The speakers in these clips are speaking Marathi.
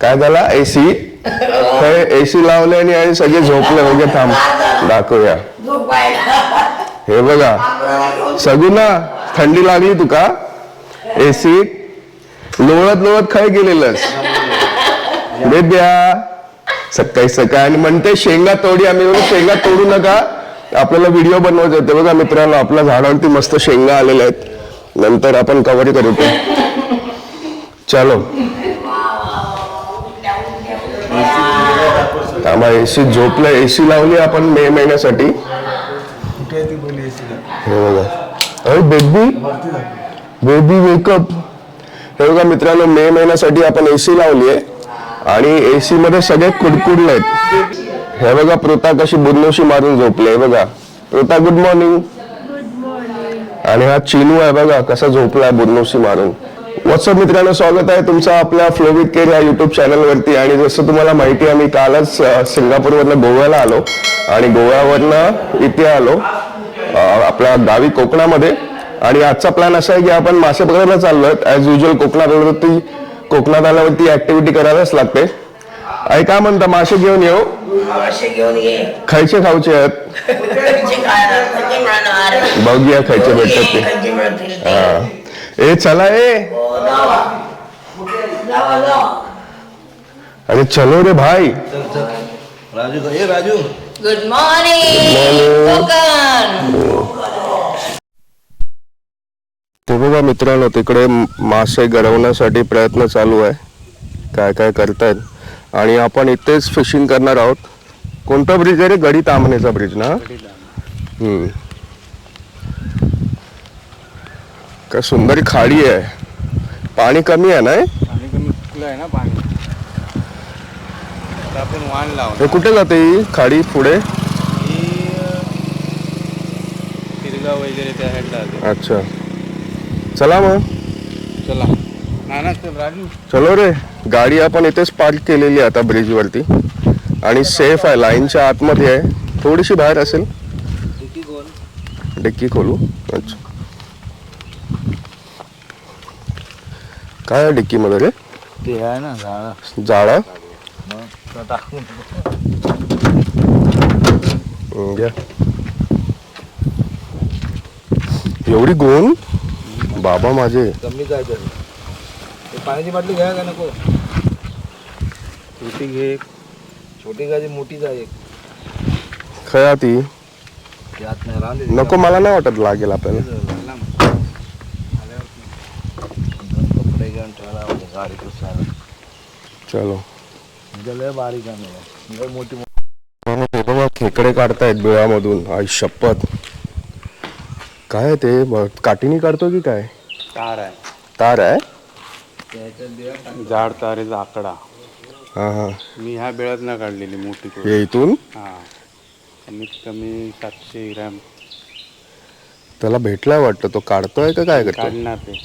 काय झाला? एसी एसी लावले आणि सगळे झोपले. वगैरे थांब. दाखवूया. हे बघा. सगुना थंडी लागली तुका? एसी लोळत लोळत खाय गेलेलंस. बेब्या सकाळी सकाळी. आणि म्हणते शेंगा तोडी आम्ही. शेंगा तोडू नका. आपल्याला व्हिडिओ बनवायचे होते. बघा मित्रांनो आपल्या झाडावरती मस्त शेंगा आलेल्या आहेत. नंतर आपण कव्हर करू. चलो। आम्हा एसी झोपलं एसी लावली आपण मे महिन्यासाठी. कुठे आहे ती बोली एसीला हे बघा. अरे बेबी बेबी मेकअप हे बघा मित्रांनो मे महिन्यासाठी आपण एसी लावली आहे आणि एसी मध्ये सगळे कुडकुडले आहेत. हे बघा प्रोता कशी बुदनोशी मारून झोपले हे बघा. प्रोता गुड मॉर्निंग आणि हा चिनू आहे बघा कसा झोपलाय बुदनोशी मारून. व्हॉट्सअप मित्रांनो स्वागत आहे तुमचं आपल्या फ्लो विथ केअर या युट्यूब चॅनलवरती आणि जसं तुम्हाला माहिती आहे मी कालच सिंगापूरवरनं गोव्याला आलो. आणि गोव्यावरनं इथे आलो आपल्या गावी कोकणामध्ये. आणि आजचा प्लॅन असा आहे की आपण मासे पकडायला चाललोय. ऍज युजल कोकणात आल्यावरती कोकणात आल्यावरती ऍक्टिव्हिटी करायलाच लागते. आई काय म्हणता मासे घेऊन येऊ ये. खायचे खाऊचे आहेत. बघूया खायचे भेटतात ते. हा. ए चला ए. अरे चलो रे भाई. राजू ए राजू. गुड मॉर्निंग ते बघा मित्रांनो तिकडे म- मासे गरवण्यासाठी प्रयत्न चालू आहे. काय काय करतायत? आणि आपण इथेच फिशिंग करणार आहोत. कोणता ब्रिज आहे रे? गडी तामणेचा ब्रिज ना? हम्म. काय सुंदर खाडी आहे. पाणी कमी आहे ना हे? पाणी कमी फुलं आहे ना पाणी? आता आपण वाण लावलं हे कुठे जाते ही खाडी पुढे? ही तिरगाव वगैरे त्या साईडला जाते. अच्छा. चला मग. चला. नाना चल राजू. चलो रे. गाडी आपण इथेच पार्क केलेली आहे आता ब्रिज वरती. आणि सेफ आहे लाईनच्या आतमध्ये आहे. थोडीशी बाहेर असेल. डिक्की खोलू. अच्छा. काय डिक्की मध्ये रे? ते आहे ना झाड. जाळा टाकून घ्या. एवढी गोण? बाबा माझे. कमी काय तर. ते पाण्याची बाटली घ्या का नको? छोटी घे छोटी गाडी मोठी जाय एक. खया ती. ती आत नाही राहून दे. नको मला नाही वाटत लागेल आपल्याला कपडे घेऊन पुसायला चलो। लय बारीक आहे लय मोठी खेकडे काढतायत बिळामधून आई शपथ। काय आहे ते? काठीने काढतो की काय? तार आहे। तार आहे? जाड तारेचा आकडा। हा हा. मी ह्या बेळात ना काढलेली मोठी हे इथून? हा. कमीत कमी सातशे ग्रॅम. त्याला भेटलाय वाटतं. तो काढतोय का काय करतोय? काढणार ते.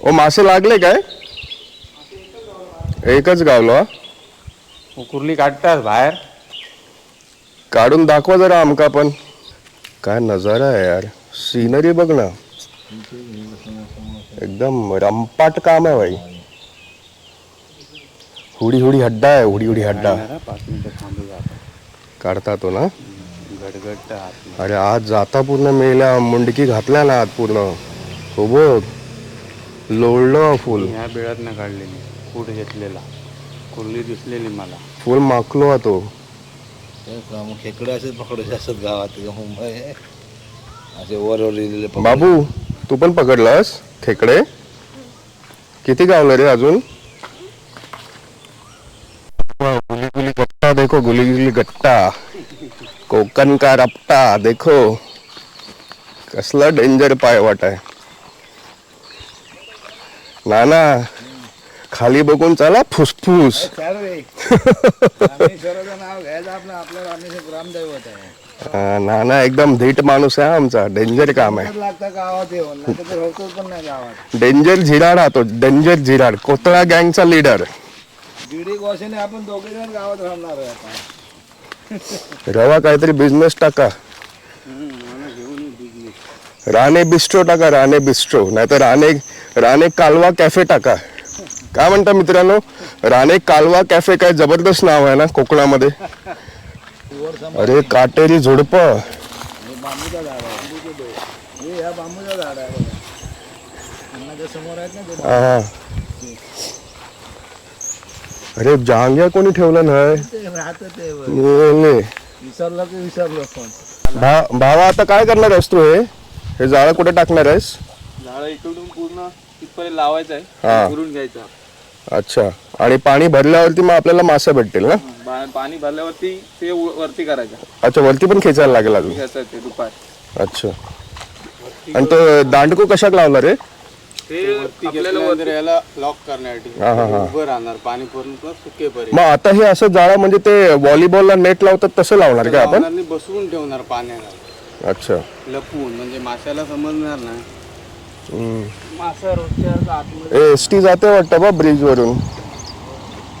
ओ मासे लागले काय? एकच गावलो कुर्ली काढतात बाहेर. काढून दाखवा जरा आमका पण. काय नजारा आहे यार. सीनरी बघ ना. एकदम रंपाट काम आहे भाई. हुडी हुडी हड्डा आहे हुडी हुडी हड्डा. काढता तो ना. अरे आज जाता पूर्ण मेल्या मुंडकी घातल्या ना आत पूर्ण. हो बघ. लोळलं फुल. ह्या बेळात ना काढलेली. कूट घेतलेला. कुर्ली दिसलेली मला. फुल माकलो हा तो. मग खेकडे असेच पकडायचे असतात गावात. मुंबई असे वर वर लिहिलेले. बाबू तू पण पकडलास खेकडे? किती गावलं रे अजून? गुली गुली गट्टा देखो गुली गुली गट्टा. कोकण का रपटा देखो. कसला डेंजर पाय वाट आहे नाना खाली बघून चला फुसफुस. हा, नाना एकदम धीट माणूस आहे आमचा. डेंजर काम आहे. डेंजर झिराड हा तो. डेंजर झिराड. कोतळा गँगचा लीडर आपण दोघे जण गावात राहणार रवा काहीतरी बिझनेस टाका. राणे बिस्ट्रो टाका राणे बिस्ट्रो नाहीतर राणे राणे कालवा कॅफे टाका. काय म्हणता मित्रांनो? राणे कालवा कॅफे काय जबरदस्त नाव आहे ना कोकणामध्ये? अरे काटेरी झुडप. हा अरे जांग्या कोणी ठेवलं नाही? नाही. विसरलो की विसरलो पण भा- भावा आता काय करणार आहेस तू हे? हे जाळं कुठे टाकणार आहेस? झाड इकडून पूर्ण तिथपर्यंत लावायचं हा. आहे करून घ्यायचा. अच्छा. आणि पाणी भरल्यावरती मग आपल्याला मासे भेटतील ना? बा- पाणी भरल्यावरती ते वरती करायचं. अच्छा वरती पण खेचायला लागेल अजून? ते दुपार. अच्छा. आणि तो दांडकू कशाक लावला रे? ते आपल्याला वरती याला लॉक करण्यासाठी. हा हा हा. उभं राहणार पाणी पूर्ण सुकेपर्यंत. मग आता हे असं जाळं म्हणजे ते व्हॉलीबॉलला नेट लावतात तसं लावणार का आपण? लावणार नाही, बसवून ठेवणार पाण्याला. अच्छा. लपवून म्हणजे माशाला समजणार नाही. एस टी जाते वाटतं बा ब्रिज वरून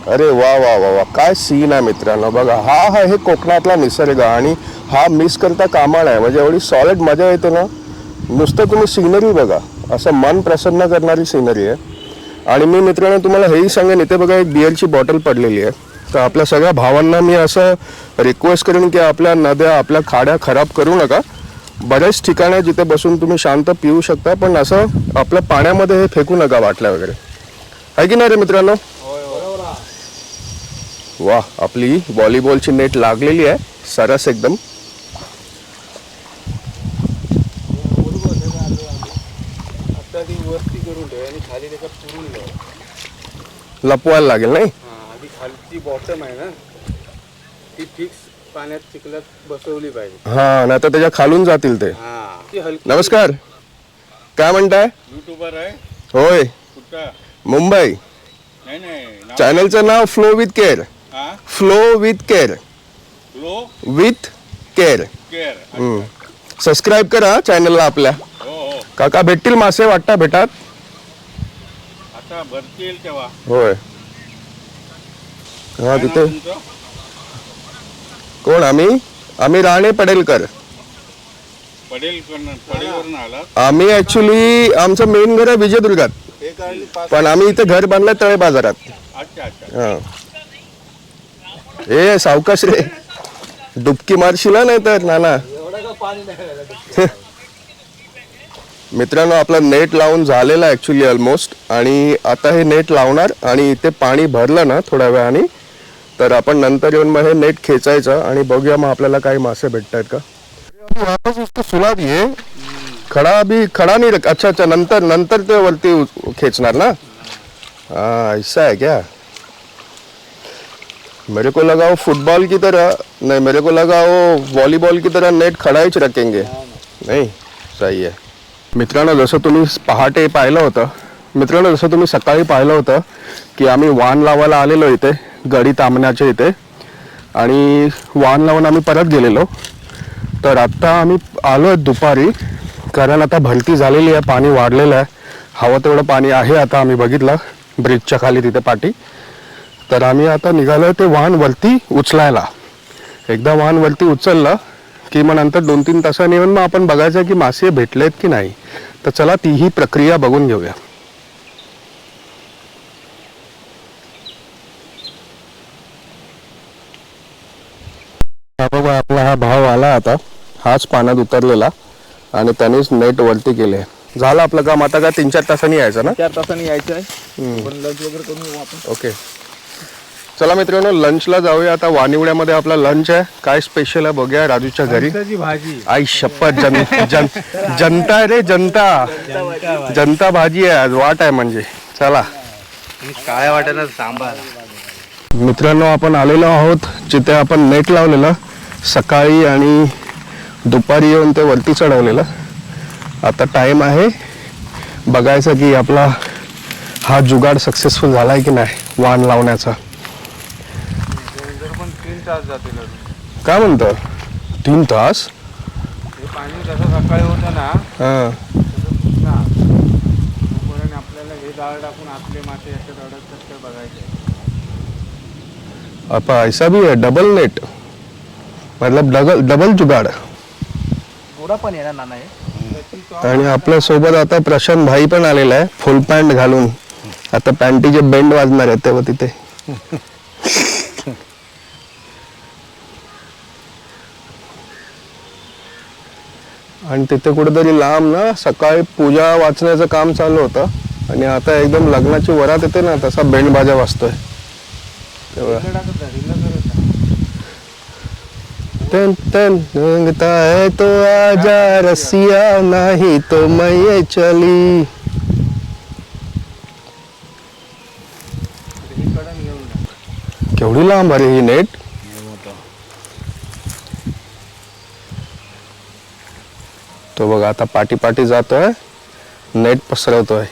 अरे वा वा वा वा. काय सीन आहे मित्रांनो. बघा हा हा हे कोकणातला निसर्ग आणि हा मिस करता कामा नाही म्हणजे एवढी सॉलिड मजा येते ना. नुसतं तुम्ही सिनरी बघा. असं मन प्रसन्न करणारी सिनरी आहे. आणि मी मित्रांनो तुम्हाला हेही सांगेन इथे बघा एक बिअरची बॉटल पडलेली आहे. तर आपल्या सगळ्या भावांना मी असं रिक्वेस्ट करेन की आपल्या नद्या आपल्या खाड्या खराब करू नका. बरेच आहे जिथे बसून तुम्ही शांत पिऊ शकता पण असं आपल्या पाण्यामध्ये हे फेकू नका वाटल्या वगैरे. आहे की नाही रे मित्रांनो? वा आपली व्हॉलीबॉलची नेट लागलेली आहे सरस एकदम. लपवायला लागेल नाही? बॉटम आहे ना. पाण्यात चिखलात बसवली पाहिजे. हा नाही तर त्याच्या खालून जातील ते. हा. ती हलकी. नमस्कार. काय म्हणताय? युट्यूबर आहे. होय. कुठं? मुंबई. नाही नाही. चॅनलचं नाव फ्लो विथ केअर हा? Flow with care flow with care care subscribe करा चॅनलला आपल्या. हो हो. काका भेटतील मासे वाटता भेटात? आता भरती येईल तेव्हा. होय. हा तिथे तुमचं? कोण? आम्ही? आम्ही राणे पडेलकर. आम्ही ऍक्च्युली आमचं मेन घर आहे विजयदुर्गात. पण आम्ही इथे घर बांधलंय तळे बाजारात. अच्छा अच्छा. हा. ए सावकाश रे. डुबकी मारशील नाही तर नाना. मित्रांनो आपलं नेट लावून झालेलं आहे ॲक्च्युली ऑलमोस्ट आणि आता हे नेट लावणार आणि इथे पाणी भरलं ना थोड्या वेळाने तर आपण नंतर येऊन मग हे नेट खेचायचं आणि बघूया मग आपल्याला काही मासे भेटत आहेत का? सुला खडा अभी खडा नाही रख अच्छा अच्छा नंतर नंतर ते वरती उ- खेचणार ना? हाँ ऐसा है क्या? मेरे को लगा वो फुटबॉल की तरह नहीं मेरे को लगा वो वॉलीबॉल की तरह नेट खड़ा ही रखेंगे। नाही सही आहे मित्रांनो जसं तुम्ही पहाटे पाहिलं होतं मित्रांनो जसं तुम्ही सकाळी पाहिलं होतं की आम्ही वाहन लावायला आलेलो इथे गडी तांबण्याच्या इथे. आणि वाहन लावून आम्ही परत गेलेलो. तर आत्ता आम्ही आलो आहे दुपारी. कारण आता भरती झालेली आहे पाणी वाढलेलं आहे. हवं तेवढं पाणी आहे आता आम्ही बघितलं ब्रिजच्या खाली तिथे पाठी तर आम्ही आता निघालो ते वाहन वरती उचलायला. एकदा वाहन वरती उचललं की मग नंतर दोन तीन तासांनी येऊन मग आपण बघायचं की मासे भेटलेत की नाही. तर चला तीही प्रक्रिया बघून घेऊया. हा बघा आपला हा भाव आला आता. हाच पाण्यात उतरलेला आणि त्यानेच नेट वरती केले. झालं आपलं काम. आता काय तीन चार तासांनी यायचं ना? चार तासांनी यायचं आहे पण लंच वगैरे करून येऊ आपण. ओके. चला मित्रांनो लंचला जाऊया. आता वानिवड्यामध्ये आपला लंच आहे. काय स्पेशल आहे बघूया राजूच्या घरी. भाजी. आई शपथ जन जन जनता आहे रे जनता. जनता भाजी आहे. आज वाट आहे म्हणजे. चला. काय वाटत सांबार मित्रांनो आपण आलेलो आहोत जिथे आपण नेट लावलेलं. सकाळी आणि दुपारी येऊन ते वरती चढवलेलं. आता टाइम आहे. बघायचं की आपला हा जुगाड सक्सेसफुल झालाय की नाही वाण लावण्याचा. पण तीन तास जातील अजून. काय म्हणतो? तीन तास? पाणी जसं सकाळी होतं ना हां. आपल्याला हे जाळ टाकून आपले मासे याच्यात अडकतात ते बघायचे. आपा ऐसा भी है डबल नेट मतलब डबल डबल जुगाड़। थोडा पण येणार नाना हे. आणि आपल्यासोबत आता प्रशांत भाई पण आलेला आहे फुल पॅन्ट घालून. आता पॅन्टीचे बेंड वाजणार आहेत तेव्हा तिथे. आणि तिथे कुठेतरी लांब ना सकाळी पूजा वाचण्याचं काम चालू होतं. आणि आता एकदम लग्नाची वरात येते ना तसा बेंड बाजा वाजतोय तेव्हा तन तन रंगता है तो आजा रसिया नाही तो मैं चली। केवढी लांब अरे ही नेट? तो बघा आता पाठी पाठी जातोय नेट पसरवतोय.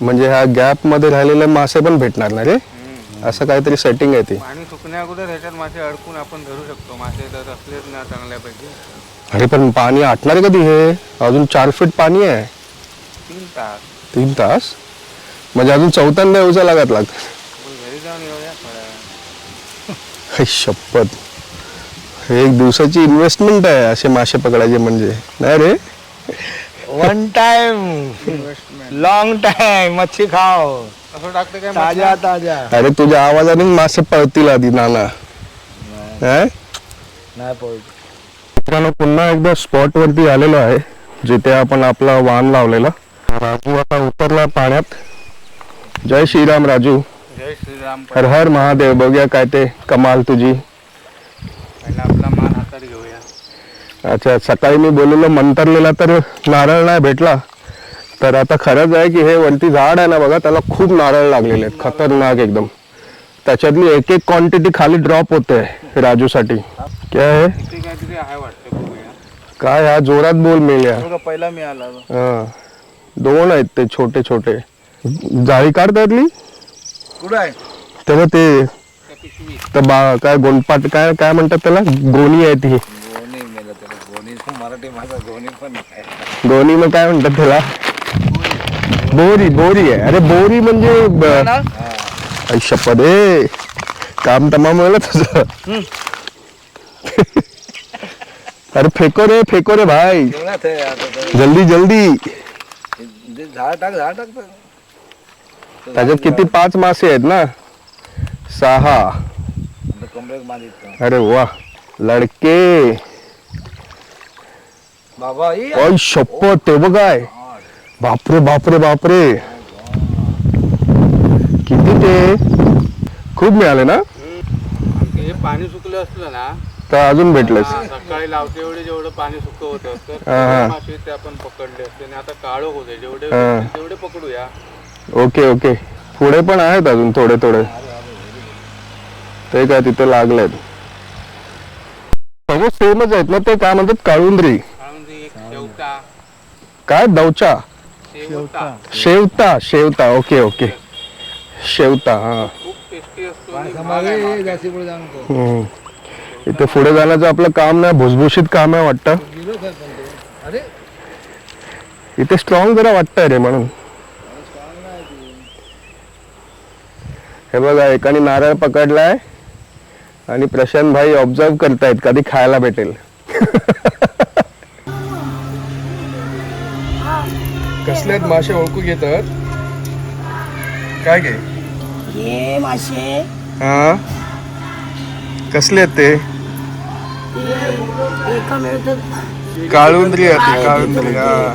म्हणजे ह्या गॅपमध्ये राहिलेले मासे पण भेटणार ना रे. असं काहीतरी सेटिंग आहे ती. पाणी सुकण्या अगोदर ह्याच्यात मासे अडकून आपण धरू शकतो. मासे जर असलेच ना चांगल्यापैकी अरे पण पाणी आटणार कधी हे? अजून चार फीट पाणी आहे. तीन तास. तीन तास? म्हणजे अजून चौथ्यांदा येऊचा लागत लाग आपण घरी जाऊन येऊया थोड्या. हे शपथ. हे एक दिवसाची इन्व्हेस्टमेंट आहे असे मासे पकडायचे म्हणजे. नाही रे? वन टाइम लॉंग टाइम मच्छी खाओ. असं टाकतं काय ताजा ताजा अरे तुझ्या आवाजाने मासे पळतील आधी नाना. काय नाही पळत. मित्रांनो पुन्हा एकदा स्पॉट वरती आलेलो आहे जिथे आपण आपला वाहन लावलेला. राजू आता उतरला पाण्यात. जय श्रीराम राजू. जय श्रीराम. हर हर महादेव बघूया काय ते कमाल तुझी. पहिला आपला मान हातात घेऊया. अच्छा सकाळी मी बोललेलो मंतरलेला तर नारळ नाही भेटला. तर आता खरंच आहे की हे वरती झाड आहे ना बघा त्याला खूप नारळ लागलेले आहेत. खतरनाक एकदम. त्याच्यातली एक एक क्वांटिटी खाली ड्रॉप होते राजूसाठी. काय आहे काय हा? जोरात बोल मिळ्या पहिला मी आला हा. दोन आहेत ते छोटे छोटे जाळी काढ त्यातली. कुठं आहे तेव्हा ते तर बा काय गोलपाट काय काय म्हणतात त्याला? गोणी आहे ती गोणी मराठी माझा गोणी पण गोणी मग काय म्हणतात त्याला? बोरी बोरी आहे अरे बोरी म्हणजे ब- आई शपथ ए काम तमाम झालं तुझं? अरे फेको रे फेको रे भाई। जेवणात आहे आता तर. जल्दी जल्दी। ते झाड टाक झाड टाक तर. त्याच्यात किती पाच मासे आहेत ना? सहा. आता अरे वा लडके. बाबा ई ओय शपथ ते बघाय बापरे बापरे बापरे. किती ते? खूप मिळाले ना? हे पाणी सुकलं असलं ना तर अजून भेटलेस हा, सकाळी लावते वेळी जेवढं पाणी सुकं होतं तर हा, मासे ते आपण पकडले असते. आणि आता काळोख होते जेवढे हा. तेवढे पकडूया. Okay okay. पुढे पण आहेत अजून थोडे थोडे. ते काय तिथे लागलेत. सगळं सेमच आहेत ना ते काय म्हणतात? काळुंद्री. एक शेवटा. काय? दवचा शेवटा शेवता शेवता. Okay okay. शेवता हा. खूप टेस्टी असतो आणि महाग आहे मागे महाग. जास्ती पुढे जाऊ नको. हम्म. इथे पुढे जाण्याचं आपलं काम नाही भुसभुशीत काम आहे वाटतं. गिलो खात पण तो. अरे. इथे स्ट्रॉंग जरा वाटतंय रे म्हणून. हे बघा एकाने नारळ पकडलाय आणि प्रशांत भाई ऑब्झर्व करतायत कधी खायला भेटेल. कसले आहेत मासे ओळखू घेतात? काय घे हे मासे. हा? कसले आहेत ते एका मिळतात. काळुंद्री आहेत ते, काळुंद्री हा.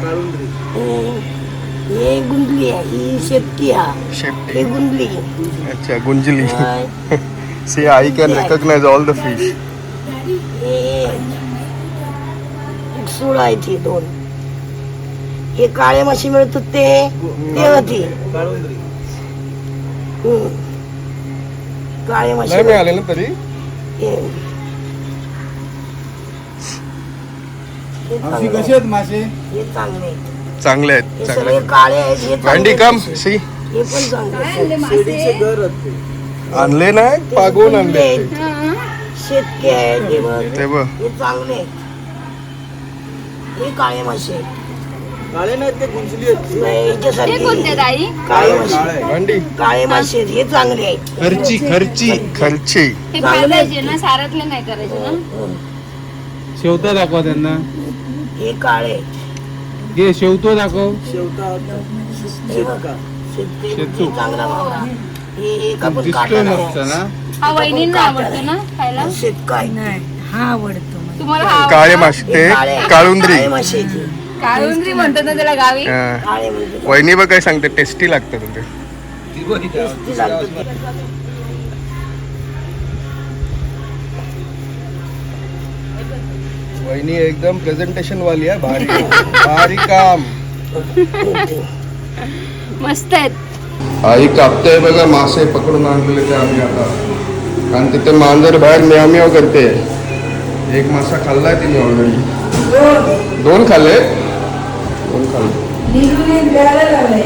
हे गुंडली आहे ही शेपटी हा. शेपटी. हे गुंडली. अच्छा गुंजली. See I can recognise all the fish हे सूळ आहे ती दोन. हे काळे मासे मिळतात ते ते होती. काळे मासे नाही मिळाले ना तरी आहेत. मासे हे चांगले आहेत. चांगले आहेत चांगले सगळे काळे आहेत हे भांडी. कम सी हे पण चांगले आहेत. आणले ना पागवून आणले आहेत. शेतके आहेत हे हे चांगले आहेत. हे काळे मासे आहेत. काळे नाहीत ते गुंजली आहेत? नाही, याच्यासारखे कोणते ताई? काळे मासे भांडी. काळे मासे आहेत. हे चांगले आहेत. खर्ची खर्ची खर्ची. हे ना सारातले नाही करायचे ना? शेवटा दाखवा त्यांना. हे काळे. घे शेवतो दाखव. शेवटा शेतका शेतू. चांगला मावळा. हे एक आपण दिसतोय काटा मस्त ना हा वहिनींना आवडतो ना खायला? शेतकाय हा आवडतो मला. तुम्हाला हा काळे? मासे हे ते काळे काळुंद्री. काळे मासे आहेत हे. काळुंद्री म्हणतात ना त्याला गावी. हा. वहिनी बघ काय सांगते टेस्टी लागतं तुमचे वहिनी एकदम प्रेझेंटेशन वाली आहे भारी. भारी काम. मस्त आहेत. आई कापते बघा मासे पकडून आणलेले ते आम्ही आता. कारण तिथे मांजर बाहेर म्याव करते. एक मासा खाल्लाय तिने ऑलरेडी दोन खाल्ले दोन खाल्ले